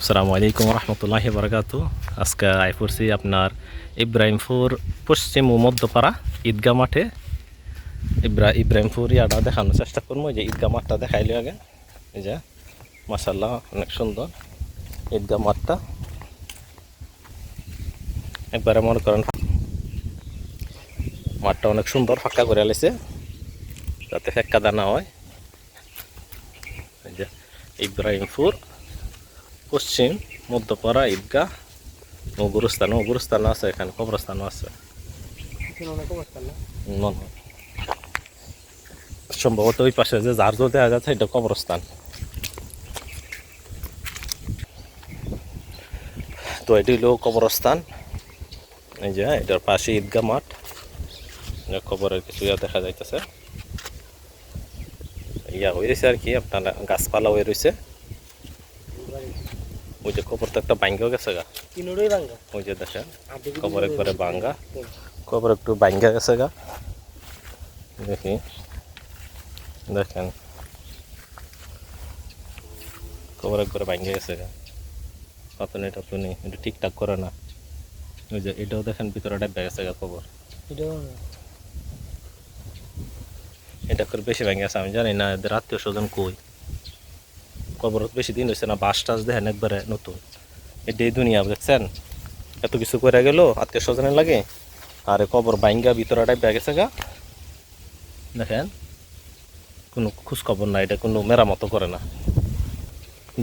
আসসালামু আলাইকুম রহমতুল্লাহ বরকাত আজকে আই পড়ছি আপনার ইব্রাহিমপুর পশ্চিম ও মধ্যপাড়া ঈদগা মাঠে। ইব্রা ইব্রাহিমপুর ইয়াটা দেখানোর চেষ্টা করব। যে ঈদগা মাঠটা দেখাইলি আগে। এই যে মাসাল্লাহ অনেক সুন্দর ঈদগা মাঠটা। একবারে মনে করেন মাঠটা অনেক সুন্দর, ফাঁকা করে আলেছে, যাতে ফেক্কা দানা হয়। এই যে, ইব্রাহিমপুর পশ্চিম, মধ্যপাড়া, ঈদগাহ ও গুরুস্থান ও গুরুস্থান আছে এখানে, কবরস্থানও আছে। সম্ভবত ওই পাশে যে যার জল দেখা যাচ্ছে, এটা কবরস্থান। তো এটি হলো কবরস্থান। এই যে, এটার পাশে ঈদগাহ মাঠ। যে কবরের কিছু ইয়া দেখা যাইতেছে। ইয়া হয়ে রয়েছে আর কি, আপনার গাছপালা হয়ে রয়েছে ওই যে কবর তো একটা ভাঙ্গেও গেছে গা। ভাঙ্গা? ওই যে দেখেন কবর একবারে ভাঙ্গা। হুম। কবর একটু ভাঙ্গা গেছে গা। দেখি। দেখেন। কবর একবারে ভাঙ্গা গেছে গা। পাতনি টাতনি এটা ঠিকঠাক করে না। ওই যে এটাও দেখেন ভিতরে ডাব্বা গেছে গা কবর। এটা করে বেশি ভেঙে গেছে আমি জানি না এদের আত্মীয় স্বজন কই? কবর বেশি দিন হয়েছে না, বাস টাস দেখেন একবারে নতুন। এটাই দুনিয়া দেখছেন এত কিছু করে গেল আত্মীয় স্বজনের লাগে, আর কবর বাইঙ্গা ভিতরে টাইপ গেছে গা। দেখেন, কোনো খোঁজ খবর নাই, এটা কোনো মেরামতো করে না।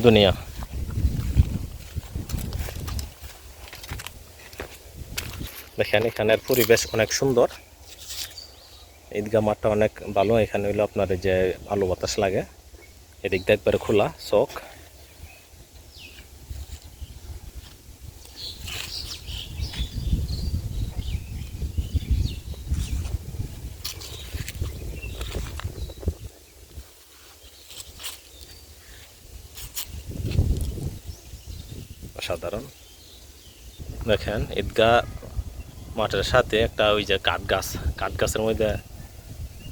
দুনিয়া। দেখেন, এখানের পরিবেশ অনেক সুন্দর। ঈদগাহ মাঠটা অনেক ভালো, এখানে হইল আপনার যে আলো বাতাস লাগে। এদিক দিয়ে একবারে খোলা চোখ সাধারণ দেখেন ঈদগা মাঠের সাথে একটা ওই যে কাঠ গাছ, কাঠ গাছের মধ্যে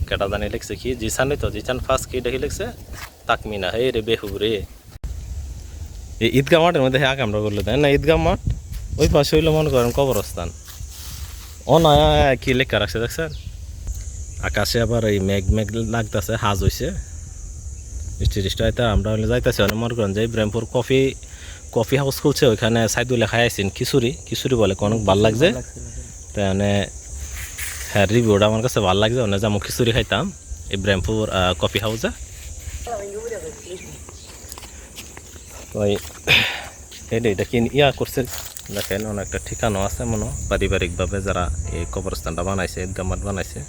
কেটা জানি লিখছে কি? জিসান তো, জিসান ফার্স্ট কি দেখি লিখছে? তাকমিনা, হে রে বেহু রে। এই ঈদগাহ মাঠের মধ্যে হ্যাঁ আমরা করলে দেয় না? ঈদগাহ মাঠ, ওই পাশে হইল মনে করেন কবরস্থান। ও না কি লেখা রাখছে দেখছেন? আকাশে আবার এই মেঘ মেঘ লাগতেছে, হাজ হইছে। বৃষ্টি টিষ্টি হয়তো আমরা যাইতেছি অনেক মনে করেন যে ইব্রাহিমপুর কফি কফি হাউস খুলছে, ওইখানে সাইদুল্লাহ খাই আইসিন খিচুড়ি। খিচুড়ি বলে অনেক ভালো লাগছে? তাই মানে হ্যাঁ রিভিউটা আমার কাছে ভালো লাগছে অনেক যেমন খিচুড়ি খাইতাম, ইব্রাহিমপুর কফি হাউসে। ওই এটা এটা কি ইয়া করছে দেখেন, অনেকটা ঠিকানো আছে মনে পারিবারিকভাবে যারা এই কবরস্থানটা বানাইছে, ঈদগাহ মাঠ বানাইছে।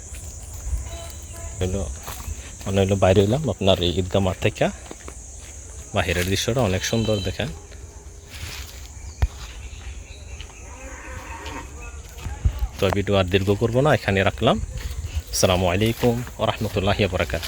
মানে হইল বাইরে হইলাম আপনার এই ঈদগাহ মাঠ থেকে। বাহিরের দৃশ্যটা অনেক সুন্দর, দেখেন। তো ভিডিও আর দীর্ঘ করব না এখানে রাখলাম। আসসালামু আলাইকুম ও রহমতুল্লাহি বরাকাত